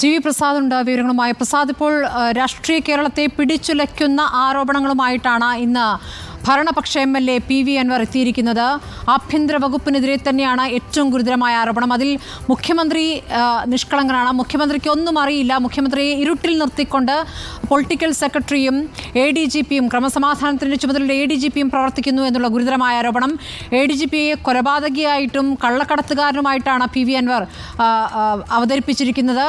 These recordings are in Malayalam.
ടി വി പ്രസാദ് ഉണ്ട് വിവരങ്ങളുമായി പ്രസാദ് ഇപ്പോൾ രാഷ്ട്രീയ കേരളത്തെ പിടിച്ചുലയ്ക്കുന്ന ആരോപണങ്ങളുമായിട്ടാണ് ഇന്ന് ഭരണപക്ഷ M L A P V Anvar എത്തിയിരിക്കുന്നത്. ആഭ്യന്തര വകുപ്പിനെതിരെ തന്നെയാണ് ഏറ്റവും ഗുരുതരമായ ആരോപണം. അതിൽ മുഖ്യമന്ത്രി നിഷ്കളങ്കനാണ്. മുഖ്യമന്ത്രിക്ക് ഒന്നും അറിയില്ല. മുഖ്യമന്ത്രിയെ ഇരുട്ടിൽ നിർത്തിക്കൊണ്ട് പൊളിറ്റിക്കൽ സെക്രട്ടറിയും എ ഡി ജി പിയും ക്രമസമാധാനത്തിന്റെ ചുമതലയുടെ എ ഡി ജി പിയും പ്രവർത്തിക്കുന്നു എന്നുള്ള ഗുരുതരമായ ആരോപണം. എ ഡി ജി പിയെ കൊലപാതകിയായിട്ടും കള്ളക്കടത്തുകാരനുമായിട്ടാണ് പി വി അൻവർ അവതരിപ്പിച്ചിരിക്കുന്നത്.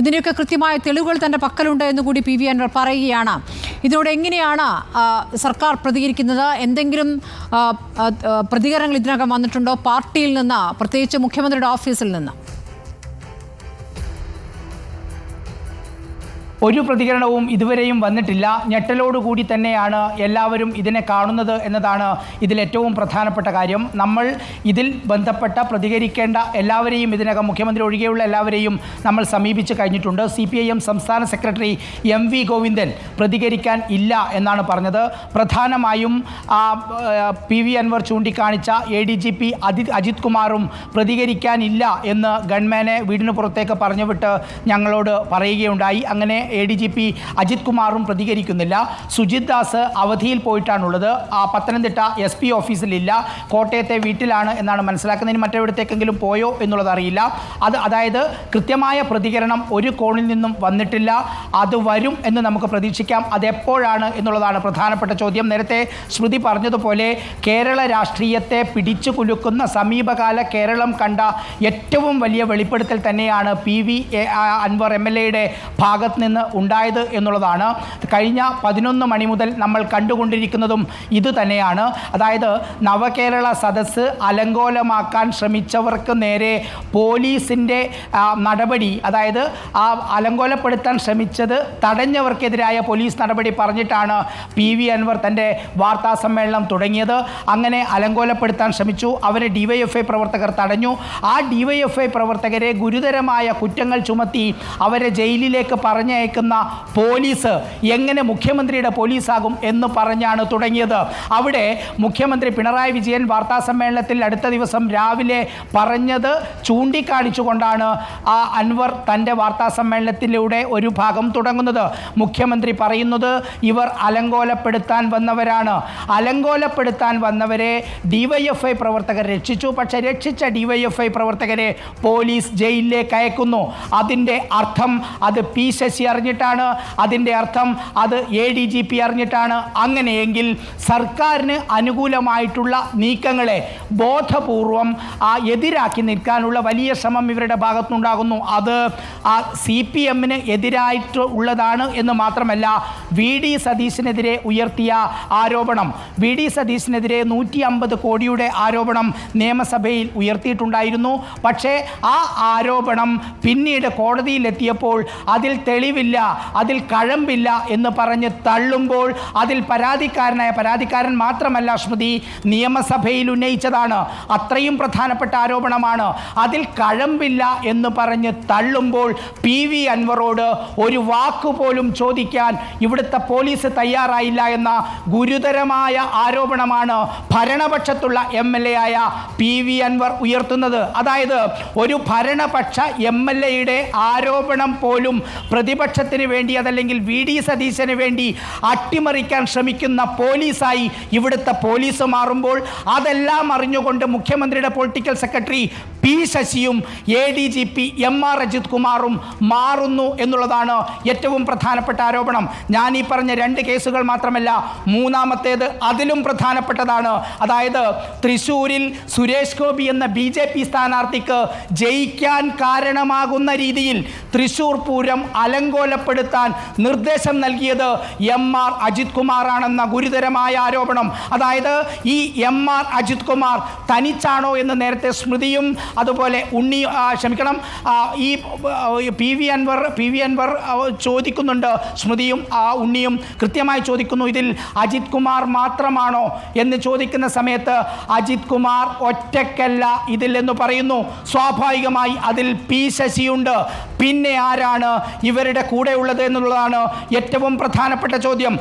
ഇതിന്റെയൊക്കെ കൃത്യമായ തെളിവുകൾ തന്റെ പക്കലുണ്ട് എന്ന് കൂടി പി വി അൻവർ പറയുകയാണ്. ഇതിനോട് എങ്ങനെയാണ് സർക്കാർ പ്രതികരിക്കുന്നത്? എന്തെങ്കിലും പ്രതികരണങ്ങൾ ഇതിനകം വന്നിട്ടുണ്ടോ? പാർട്ടിയിൽ നിന്ന് പ്രത്യേകിച്ച് മുഖ്യമന്ത്രിയുടെ ഓഫീസിൽ നിന്ന്? ഒരു പ്രതികരണവും ഇതുവരെയും വന്നിട്ടില്ല. ഞെട്ടലോടുകൂടി തന്നെയാണ് എല്ലാവരും ഇതിനെ കാണുന്നത് എന്നതാണ് ഇതിലേറ്റവും പ്രധാനപ്പെട്ട കാര്യം. നമ്മൾ ഇതിൽ ബന്ധപ്പെട്ട പ്രതികരിക്കേണ്ട എല്ലാവരെയും ഇതിനകം മുഖ്യമന്ത്രി ഒഴികെയുള്ള എല്ലാവരെയും നമ്മൾ സമീപിച്ച് കഴിഞ്ഞിട്ടുണ്ട്. സി പി ഐ എം സംസ്ഥാന സെക്രട്ടറി എം വി ഗോവിന്ദൻ പ്രതികരിക്കാൻ ഇല്ല എന്നാണ് പറഞ്ഞത്. പ്രധാനമായും പി വി അൻവർ ചൂണ്ടിക്കാണിച്ച എ ഡി ജി പി അതി അജിത് കുമാറും പ്രതികരിക്കാനില്ല എന്ന് ഗൺമാനെ വീടിന് പുറത്തേക്ക് പറഞ്ഞുവിട്ട് ഞങ്ങളോട് പറയുകയുണ്ടായി. അങ്ങനെ A D G P Ajith കുമാറും പ്രതികരിക്കുന്നില്ല. സുജിത് ദാസ് അവധിയിൽ പോയിട്ടാണുള്ളത്. ആ പത്തനംതിട്ട എസ് പി ഓഫീസിലില്ല. കോട്ടയത്തെ വീട്ടിലാണ് എന്നാണ് മനസ്സിലാക്കുന്നതിന് മറ്റെവിടത്തേക്കെങ്കിലും പോയോ എന്നുള്ളത് അറിയില്ല. അത് അതായത് കൃത്യമായ പ്രതികരണം ഒരു കോണിൽ നിന്നും വന്നിട്ടില്ല. അത് വരും എന്ന് നമുക്ക് പ്രതീക്ഷിക്കാം. അതെപ്പോഴാണ് എന്നുള്ളതാണ് പ്രധാനപ്പെട്ട ചോദ്യം. നേരത്തെ ശ്രുതി പറഞ്ഞതുപോലെ കേരള രാഷ്ട്രീയത്തെ പിടിച്ചു കുലുക്കുന്ന സമീപകാല കേരളം കണ്ട ഏറ്റവും വലിയ വെളിപ്പെടുത്തൽ തന്നെയാണ് P V Anvar M L എയുടെ ഭാഗത്ത് നിന്ന് ഉണ്ടായത് എന്നുള്ളതാണ്. കഴിഞ്ഞ പതിനൊന്ന് മണി മുതൽ നമ്മൾ കണ്ടുകൊണ്ടിരിക്കുന്നതും ഇതുതന്നെയാണ് അതായത് നവകേരള സദസ്സ് അലങ്കോലമാക്കാൻ ശ്രമിച്ചവർക്ക് നേരെ പോലീസിന്റെ നടപടി അതായത് ആ അലങ്കോലപ്പെടുത്താൻ ശ്രമിച്ചത് തടഞ്ഞവർക്കെതിരായ പോലീസ് നടപടി പറഞ്ഞിട്ടാണ് പി വി അൻവർ തന്റെ വാർത്താ സമ്മേളനം തുടങ്ങിയത്. അങ്ങനെ അലങ്കോലപ്പെടുത്താൻ ശ്രമിച്ചു. അവരെ ഡിവൈഎഫ്ഐ പ്രവർത്തകർ തടഞ്ഞു. ആ ഡിവൈഎഫ്ഐ പ്രവർത്തകരെ ഗുരുതരമായ കുറ്റങ്ങൾ ചുമത്തി അവരെ ജയിലിലേക്ക് പറഞ്ഞയക്കുന്ന പോലീസ് എങ്ങനെ മുഖ്യമന്ത്രിയുടെ പോലീസാകും എന്ന് പറഞ്ഞാണ് തുടങ്ങിയത്. അവിടെ മുഖ്യമന്ത്രി പിണറായി വിജയൻ വാർത്താ സമ്മേളനത്തിൽ അടുത്ത ദിവസം രാവിലെ പറഞ്ഞത് ചൂണ്ടിക്കാണിച്ചുകൊണ്ടാണ് ആ അൻവർ തന്റെ വാർത്താ സമ്മേളനത്തിലൂടെ ഒരു ഭാഗം തുടങ്ങുന്നത്. മുഖ്യമന്ത്രി പറയുന്നത് ഇവർ അലങ്കോലപ്പെടുത്താൻ വന്നവരാണ്. അലങ്കോലപ്പെടുത്താൻ വന്നവരെ ഡിവൈഎഫ്ഐ പ്രവർത്തകർ രക്ഷിച്ചു. പക്ഷേ രക്ഷിച്ച ഡിവൈഎഫ്ഐ പ്രവർത്തകരെ പോലീസ് ജയിലിലേക്ക് അയക്കുന്നു. അതിന്റെ അർത്ഥം അത് പി ശശി അറിഞ്ഞിട്ടാണ് അതിന്റെ അർത്ഥം. അത് എ ഡി ജി പി അറിഞ്ഞിട്ടാണ്. അങ്ങനെയെങ്കിൽ സർക്കാരിന് അനുകൂലമായിട്ടുള്ള നീക്കങ്ങളെ ബോധപൂർവം എതിരാക്കി നിൽക്കാനുള്ള വലിയ ശ്രമം ഇവരുടെ ഭാഗത്തുനിന്നുണ്ടാകുന്നു. അത് ആ സി പി എമ്മിന് എതിരായിട്ട് ഉള്ളതാണ് എന്ന് മാത്രമല്ല വി ഡി സതീശനെതിരെ ഉയർത്തിയ ആരോപണം. വി ഡി സതീശനെതിരെ നൂറ്റി അമ്പത് കോടിയുടെ ആരോപണം നിയമസഭയിൽ ഉയർത്തിയിട്ടുണ്ടായിരുന്നു. പക്ഷേ ആ ആരോപണം പിന്നീട് കോടതിയിലെത്തിയപ്പോൾ അതിൽ തെളിവില്ല അതിൽ കഴമ്പില്ല എന്ന് പറഞ്ഞ് തള്ളുമ്പോൾ അതിൽ പരാതിക്കാരനായ പരാതിക്കാരൻ മാത്രമല്ല സ്മൃതി നിയമസഭയിൽ ഉന്നയിച്ചതാണ്. അത്രയും പ്രധാനപ്പെട്ട ആരോപണമാണ്. അതിൽ കഴമ്പില്ല എന്ന് പറഞ്ഞ് തള്ളുമ്പോൾ പി വി അൻവറോട് ഒരു വാക്കുപോലും ചോദിക്കാൻ ഇവിടുത്തെ പോലീസ് തയ്യാറായില്ല എന്ന ഗുരുതരമായ ആരോപണമാണ് ഭരണപക്ഷത്തുള്ള എം എൽ എ ആയ പി വി അൻവർ ഉയർത്തുന്നത്. അതായത് ഒരു ഭരണപക്ഷ എം എൽ എയുടെ ആരോപണം പോലും പ്രതിപക്ഷത്തിന് വേണ്ടി അതല്ലെങ്കിൽ വി ഡി സതീശന് വേണ്ടി അട്ടിമറിക്കാൻ ശ്രമിക്കുന്ന പോലീസായി ഇവിടുത്തെ പോലീസ് മാറുമ്പോൾ അതെല്ലാം അറിഞ്ഞുകൊണ്ട് മുഖ്യമന്ത്രിയുടെ political secretary P ശശിയും A D G P M R Ajith കുമാറും മാറുന്നു എന്നുള്ളതാണ് ഏറ്റവും പ്രധാനപ്പെട്ട ആരോപണം. ഞാൻ ഈ പറഞ്ഞ രണ്ട് കേസുകൾ മാത്രമല്ല മൂന്നാമത്തേത് അതിലും പ്രധാനപ്പെട്ടതാണ്. അതായത് തൃശ്ശൂരിൽ സുരേഷ് ഗോപി എന്ന ബി ജെ പി സ്ഥാനാർത്ഥിക്ക് ജയിക്കാൻ കാരണമാകുന്ന രീതിയിൽ തൃശ്ശൂർ പൂരം അലങ്കോലപ്പെടുത്താൻ നിർദ്ദേശം നൽകിയത് എം ആർ അജിത് കുമാറാണെന്ന ഗുരുതരമായ ആരോപണം. അതായത് ഈ എം ആർ അജിത് കുമാർ തനിച്ചാണോ എന്ന് നേരത്തെ സ്മൃതിയും അതുപോലെ ഉണ്ണി ക്ഷമിക്കണം. ഈ P V Anvar P V Anvar ചോദിക്കുന്നുണ്ട് സ്മൃതിയും ആ ഉണ്ണിയും കൃത്യമായി ചോദിക്കുന്നു ഇതിൽ അജിത് കുമാർ മാത്രമാണോ എന്ന് ചോദിക്കുന്ന സമയത്ത് അജിത് കുമാർ ഒറ്റക്കല്ല ഇതിൽ എന്ന് പറയുന്നു. സ്വാഭാവികമായി അതിൽ പി ശശിയുണ്ട്. പിന്നെ ആരാണ് ഇവരുടെ കൂടെ ഉള്ളത് എന്നുള്ളതാണ് ഏറ്റവും പ്രധാനപ്പെട്ട ചോദ്യം.